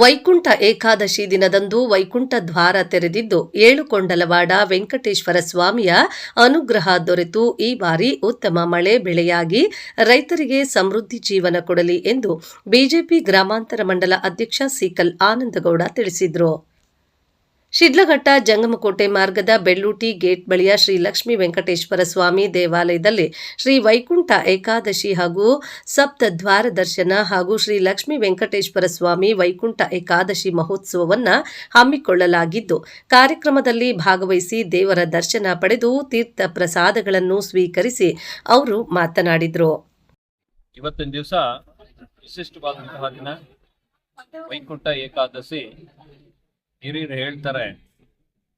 ವೈಕುಂಠ ಏಕಾದಶಿ ದಿನದಂದು ವೈಕುಂಠ ದ್ವಾರ ತೆರೆದಿದ್ದು ಏಳುಕೊಂಡಲವಾಡ ವೆಂಕಟೇಶ್ವರ ಸ್ವಾಮಿಯ ಅನುಗ್ರಹ ದೊರೆತು. ಈ ಬಾರಿ ಉತ್ತಮ ಮಳೆ ಬೆಳೆಯಾಗಿ ರೈತರಿಗೆ ಸಮೃದ್ಧಿ ಜೀವನ ಕೊಡಲಿ ಎಂದು ಬಿಜೆಪಿ ಗ್ರಾಮಾಂತರ ಮಂಡಲ ಅಧ್ಯಕ್ಷ ಸೀಕಲ್ ಆನಂದಗೌಡ ತಿಳಿಸಿದರು. ಶಿಡ್ಲಘಟ್ಟ ಜಂಗಮಕೋಟೆ ಮಾರ್ಗದ ಬೆಳ್ಳೂಟಿ ಗೇಟ್ ಬಳಿಯ ಶ್ರೀ ಲಕ್ಷ್ಮೀ ವೆಂಕಟೇಶ್ವರ ಸ್ವಾಮಿ ದೇವಾಲಯದಲ್ಲಿ ಶ್ರೀ ವೈಕುಂಠ ಏಕಾದಶಿ ಹಾಗೂ ಸಪ್ತ ದ್ವಾರ ದರ್ಶನ ಹಾಗೂ ಶ್ರೀ ಲಕ್ಷ್ಮೀ ವೆಂಕಟೇಶ್ವರ ಸ್ವಾಮಿ ವೈಕುಂಠ ಏಕಾದಶಿ ಮಹೋತ್ಸವವನ್ನು ಹಮ್ಮಿಕೊಳ್ಳಲಾಗಿದ್ದು, ಕಾರ್ಯಕ್ರಮದಲ್ಲಿ ಭಾಗವಹಿಸಿ ದೇವರ ದರ್ಶನ ಪಡೆದು ತೀರ್ಥ ಪ್ರಸಾದಗಳನ್ನು ಸ್ವೀಕರಿಸಿ ಅವರು ಮಾತನಾಡಿದರು. ಇವತ್ತಿನ ದಿವಸ ವಿಶಿಷ್ಟವಾದಂತಹ ದಿನ ವೈಕುಂಠ ಏಕಾದಶಿ. ಹಿರಿಯರು ಹೇಳ್ತಾರೆ,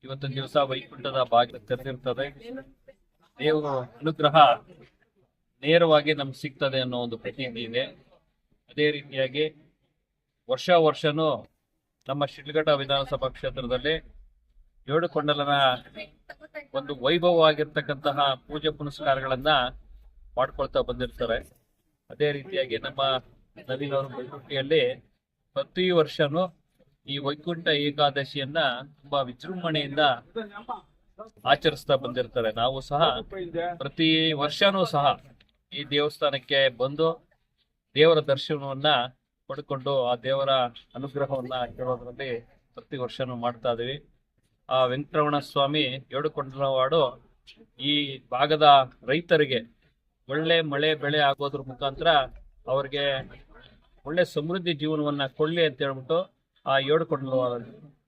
ಇವತ್ತಿನ ದಿವಸ ವೈಕುಂಠದ ಬಾಗಿಲು ತೆರೆದಿರ್ತದೆ ದೇವರ ಅನುಗ್ರಹ ನೇರವಾಗಿ ನಮ್ಗೆ ಸಿಗ್ತದೆ ಅನ್ನೋ ಒಂದು ಪ್ರತೀತಿ ಇದೆ. ಅದೇ ರೀತಿಯಾಗಿ ವರ್ಷ ವರ್ಷನೂ ನಮ್ಮ ಶಿಡ್ಲಘಟ್ಟ ವಿಧಾನಸಭಾ ಕ್ಷೇತ್ರದಲ್ಲಿ ಜೋಡುಕೊಂಡಲನ ಒಂದು ವೈಭವವಾಗಿರ್ತಕ್ಕಂತಹ ಪೂಜೆ ಪುನಸ್ಕಾರಗಳನ್ನ ಮಾಡ್ಕೊಳ್ತಾ ಬಂದಿರ್ತಾರೆ. ಅದೇ ರೀತಿಯಾಗಿ ನಮ್ಮ ನವೀನ್ ಬೈಕುಟ್ಟಿಯಲ್ಲಿ ಪ್ರತಿ ವರ್ಷನೂ ಈ ವೈಕುಂಠ ಏಕಾದಶಿಯನ್ನ ತುಂಬಾ ವಿಜೃಂಭಣೆಯಿಂದ ಆಚರಿಸ್ತಾ ಬಂದಿರ್ತಾರೆ. ನಾವು ಸಹ ಪ್ರತಿ ವರ್ಷನೂ ಸಹ ಈ ದೇವಸ್ಥಾನಕ್ಕೆ ಬಂದು ದೇವರ ದರ್ಶನವನ್ನ ಪಡ್ಕೊಂಡು ಆ ದೇವರ ಅನುಗ್ರಹವನ್ನ ಕೇಳೋದ್ರಲ್ಲಿ ಪ್ರತಿ ವರ್ಷನೂ ಮಾಡ್ತಾ ಇದೀವಿ. ಆ ವೆಂಕಟರಮಣ ಸ್ವಾಮಿ ಏಳುಕೊಂಡನವಾಡು ಈ ಭಾಗದ ರೈತರಿಗೆ ಒಳ್ಳೆ ಮಳೆ ಬೆಳೆ ಆಗೋದ್ರ ಮುಖಾಂತರ ಅವ್ರಿಗೆ ಒಳ್ಳೆ ಸಮೃದ್ಧಿ ಜೀವನವನ್ನ ಕೊಡ್ಲಿ ಅಂತ ಹೇಳ್ಬಿಟ್ಟು ಆ ಏಡುಕೊಂಡ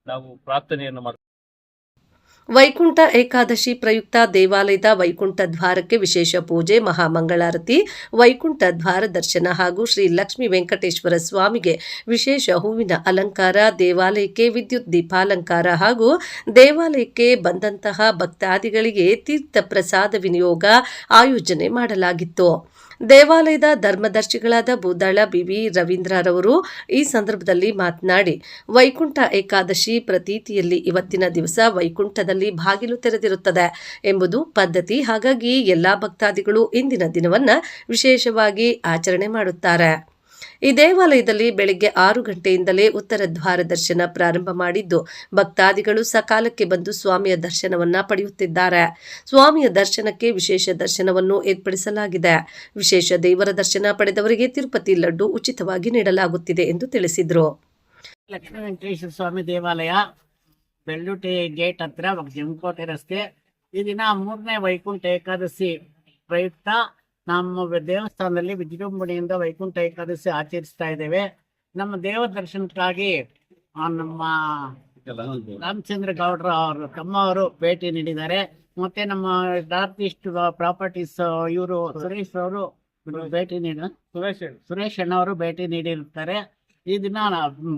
ನಾವು ಪ್ರಾರ್ಥನೆಯನ್ನು ಮಾಡ್ತೀವಿ. ವೈಕುಂಠ ಏಕಾದಶಿ ಪ್ರಯುಕ್ತ ದೇವಾಲಯದ ವೈಕುಂಠ ದ್ವಾರಕ್ಕೆ ವಿಶೇಷ ಪೂಜೆ, ಮಹಾಮಂಗಳಾರತಿ, ವೈಕುಂಠ ದ್ವಾರ ದರ್ಶನ ಹಾಗೂ ಶ್ರೀ ಲಕ್ಷ್ಮೀ ವೆಂಕಟೇಶ್ವರ ಸ್ವಾಮಿಗೆ ವಿಶೇಷ ಹೂವಿನ ಅಲಂಕಾರ, ದೇವಾಲಯಕ್ಕೆ ವಿದ್ಯುತ್ ದೀಪಾಲಂಕಾರ ಹಾಗೂ ದೇವಾಲಯಕ್ಕೆ ಬಂದಂತಹ ಭಕ್ತಾದಿಗಳಿಗೆ ತೀರ್ಥ ಪ್ರಸಾದ ವಿನಿಯೋಗ ಆಯೋಜನೆ ಮಾಡಲಾಗಿತ್ತು. ದೇವಾಲಯದ ಧರ್ಮದರ್ಶಿಗಳಾದ ಬೂದಾಳ ಬಿವಿ ರವೀಂದ್ರರವರು ಈ ಸಂದರ್ಭದಲ್ಲಿ ಮಾತನಾಡಿ, ವೈಕುಂಠ ಏಕಾದಶಿ ಪ್ರತೀತಿಯಲ್ಲಿ ಇವತ್ತಿನ ದಿವಸ ವೈಕುಂಠದಲ್ಲಿ ಬಾಗಿಲು ತೆರೆದಿರುತ್ತದೆ ಎಂಬುದು ಪದ್ಧತಿ. ಹಾಗಾಗಿ ಎಲ್ಲಾ ಭಕ್ತಾದಿಗಳು ಇಂದಿನ ದಿನವನ್ನ ವಿಶೇಷವಾಗಿ ಆಚರಣೆ ಮಾಡುತ್ತಾರೆ. ಈ ದೇವಾಲಯದಲ್ಲಿ ಬೆಳಗ್ಗೆ ಆರು ಗಂಟೆಯಿಂದಲೇ ಉತ್ತರ ದ್ವಾರ ದರ್ಶನ ಪ್ರಾರಂಭ ಮಾಡಿದ್ದು, ಭಕ್ತಾದಿಗಳು ಸಕಾಲಕ್ಕೆ ಬಂದು ಸ್ವಾಮಿಯ ದರ್ಶನವನ್ನ ಪಡೆಯುತ್ತಿದ್ದಾರೆ. ಸ್ವಾಮಿಯ ದರ್ಶನಕ್ಕೆ ವಿಶೇಷ ದರ್ಶನವನ್ನು ಏರ್ಪಡಿಸಲಾಗಿದೆ. ವಿಶೇಷ ದೇವರ ದರ್ಶನ ಪಡೆದವರಿಗೆ ತಿರುಪತಿ ಲಡ್ಡು ಉಚಿತವಾಗಿ ನೀಡಲಾಗುತ್ತಿದೆ ಎಂದು ತಿಳಿಸಿದರು. ಲಕ್ಷ್ಮೀ ವೆಂಕಟೇಶ್ವರ ಸ್ವಾಮಿ ದೇವಾಲಯ ಬೆಳ್ಳುಟೆ ಗೇಟ್ ಹತ್ರ ಜಂಕೋಟೆ ರಸ್ತೆ. ಈ ದಿನ ಮೂರನೇ ವೈಕುಂಠ ಏಕಾದಶಿ ಪ್ರಯುಕ್ತ. ನಮ್ಮ ದೇವಸ್ಥಾನದಲ್ಲಿ ವಿಜೃಂಭಣೆಯಿಂದ ವೈಕುಂಠ ಏಕಾದಶಿ ಆಚರಿಸ್ತಾ ಇದ್ದೇವೆ. ನಮ್ಮ ದೇವ ದರ್ಶನಕ್ಕಾಗಿ ನಮ್ಮ ರಾಮಚಂದ್ರ ಗೌಡ್ರ ಅವರು ತಮ್ಮ ಅವರು ಭೇಟಿ ನೀಡಿದ್ದಾರೆ. ಮತ್ತೆ ನಮ್ಮ ನಾರ್ತ್ ಈಸ್ಟ್ ಪ್ರಾಪರ್ಟೀಸ್ ಇವರು ಸುರೇಶ್ ಅವರು ಭೇಟಿ ನೀಡ ಸುರೇಶ್ ಸುರೇಶ್ ಅಣ್ಣವರು ಭೇಟಿ ನೀಡಿರುತ್ತಾರೆ. ಈ ದಿನ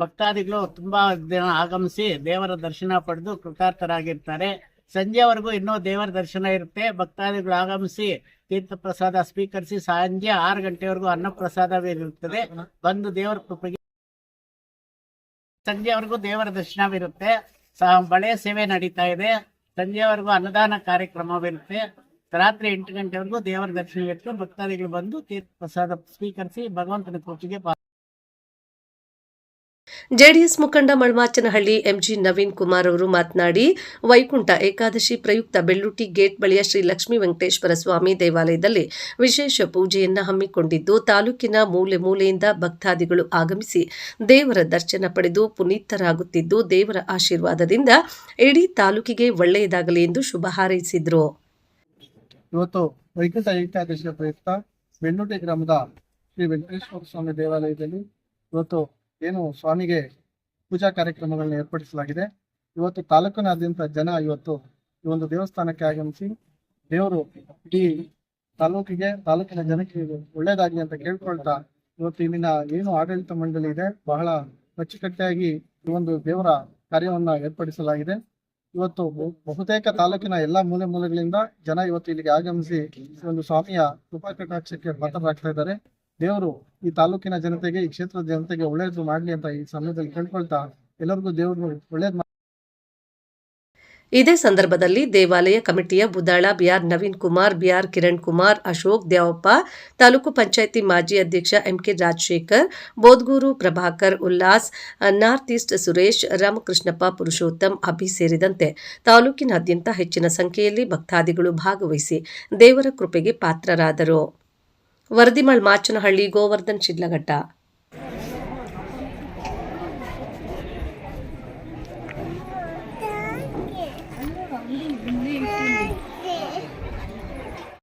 ಭಕ್ತಾದಿಗಳು ತುಂಬಾ ದಿನ ಆಗಮಿಸಿ ದೇವರ ದರ್ಶನ ಪಡೆದು ಕೃತಾರ್ಥರಾಗಿರ್ತಾರೆ. ಸಂಜೆವರೆಗೂ ಇನ್ನೂ ದೇವರ ದರ್ಶನ ಇರುತ್ತೆ. ಭಕ್ತಾದಿಗಳು ಆಗಮಿಸಿ ತೀರ್ಥ ಪ್ರಸಾದ ಸ್ವೀಕರಿಸಿ ಸಂಜೆ ಆರು ಗಂಟೆವರೆಗೂ ಅನ್ನ ಪ್ರಸಾದವಿರುತ್ತದೆ ಬಂದು ದೇವರ ಕೃಪೆಗೆ ಸಂಜೆವರೆಗೂ ದೇವರ ದರ್ಶನವಿರುತ್ತೆ. ಬಳೆ ಸೇವೆ ನಡೀತಾ ಇದೆ. ಸಂಜೆವರೆಗೂ ಅನ್ನದಾನ ಕಾರ್ಯಕ್ರಮವಿರುತ್ತೆ. ರಾತ್ರಿ ಎಂಟು ಗಂಟೆವರೆಗೂ ದೇವರ ದರ್ಶನ ಇತ್ತು ಭಕ್ತಾದಿಗಳು ಬಂದು ತೀರ್ಥ ಪ್ರಸಾದ ಸ್ವೀಕರಿಸಿ ಭಗವಂತನ ಕೃಪೆಗೆ ಜೆಡಿಎಸ್ ಮುಖಂಡ ಮಳ್ಮಾಚನಹಳ್ಳಿ ಎಂಜಿ ನವೀನ್ ಕುಮಾರ್ ಅವರು ಮಾತನಾಡಿ, ವೈಕುಂಠ ಏಕಾದಶಿ ಪ್ರಯುಕ್ತ ಬೆಳ್ಳುಟಿ ಗೇಟ್ ಬಳಿಯ ಶ್ರೀ ಲಕ್ಷ್ಮೀ ವೆಂಕಟೇಶ್ವರ ಸ್ವಾಮಿ ದೇವಾಲಯದಲ್ಲಿ ವಿಶೇಷ ಪೂಜೆಯನ್ನು ಹಮ್ಮಿಕೊಂಡಿದ್ದು, ತಾಲೂಕಿನ ಮೂಲೆ ಮೂಲೆಯಿಂದ ಭಕ್ತಾದಿಗಳು ಆಗಮಿಸಿ ದೇವರ ದರ್ಶನ ಪಡೆದು ಪುನೀತರಾಗುತ್ತಿದ್ದು, ದೇವರ ಆಶೀರ್ವಾದದಿಂದ ಇಡೀ ತಾಲೂಕಿಗೆ ಒಳ್ಳೆಯದಾಗಲಿ ಎಂದು ಶುಭ ಹಾರೈಸಿದರು. ಇವತ್ತು ವೈಕುಂಠ ಗ್ರಾಮದ ಶ್ರೀ ವೆಂಕಟೇಶ್ವರ ಸ್ವಾಮಿ ದೇವಾಲಯದಲ್ಲಿ ಇವತ್ತು ಏನು ಸ್ವಾಮಿಗೆ ಪೂಜಾ ಕಾರ್ಯಕ್ರಮಗಳನ್ನ ಏರ್ಪಡಿಸಲಾಗಿದೆ. ಇವತ್ತು ತಾಲೂಕಿನಾದ್ಯಂತ ಜನ ಇವತ್ತು ಈ ಒಂದು ದೇವಸ್ಥಾನಕ್ಕೆ ಆಗಮಿಸಿ ದೇವರು ಇಡೀ ತಾಲೂಕಿಗೆ, ತಾಲೂಕಿನ ಜನಕ್ಕೆ ಒಳ್ಳೇದಾಗಲಿ ಅಂತ ಕೇಳ್ಕೊಳ್ತಾ ಇವತ್ತು ಇಲ್ಲಿನ ಏನು ಆಡಳಿತ ಮಂಡಳಿ ಇದೆ, ಬಹಳ ಅಚ್ಚುಕಟ್ಟಾಗಿ ಈ ಒಂದು ದೇವರ ಕಾರ್ಯವನ್ನ ಏರ್ಪಡಿಸಲಾಗಿದೆ. ಇವತ್ತು ಬಹು- ಬಹುತೇಕ ತಾಲೂಕಿನ ಎಲ್ಲಾ ಮೂಲೆ ಮೂಲೆಗಳಿಂದ ಜನ ಇವತ್ತು ಇಲ್ಲಿಗೆ ಆಗಮಿಸಿ ಒಂದು ಸ್ವಾಮಿಯ ಕೃಪಾ ಕಟಾಕ್ಷಕ್ಕೆ ಪಾತ್ರರಾಗ್ತಾ ಇದ್ದಾರೆ. ದೇವರು ಈ ತಾಲೂಕಿನ ಜನತೆಗೆ, ಈ ಕ್ಷೇತ್ರದ ಜನತೆಗೆ ಒಳ್ಳೇದು ಮಾಡಲಿ ಅಂತ ಈ ಸಮಯದಲ್ಲಿ ಕೇಳ್ಕೊಳ್ತಾ ಎಲ್ಲರಿಗೂ ದೇವರು ಒಳ್ಳೇದು ಇದೇ ಸಂದರ್ಭದಲ್ಲಿ ದೇವಾಲಯ ಕಮಿಟಿಯ ಬುದಾಳ ಬಿಆರ್ ನವೀನ್ ಕುಮಾರ್, ಬಿಆರ್ ಕಿರಣ್ ಕುಮಾರ್, ಅಶೋಕ್ ದೇವಪ್ಪ ತಾಲೂಕು ಪಂಚಾಯಿತಿ ಮಾಜಿ ಅಧ್ಯಕ್ಷ MK Rajashekhar, Bodguru Prabhakar Ullas, north east Suresh, Ramakrishnappa Purushottam Abhi ಸೇರಿದಂತೆ ತಾಲೂಕಿನಾದ್ಯಂತ ಹೆಚ್ಚಿನ ಸಂಖ್ಯೆಯಲ್ಲಿ ಭಕ್ತಾದಿಗಳು ಭಾಗವಹಿಸಿ ದೇವರ ಕೃಪೆಗೆ ಪಾತ್ರರಾದರು. ವರದಿಮಳ್ ಮಾಚನಹಳ್ಳಿ ಗೋವರ್ಧನ್ ಶಿಡ್ಲಘಟ್ಟ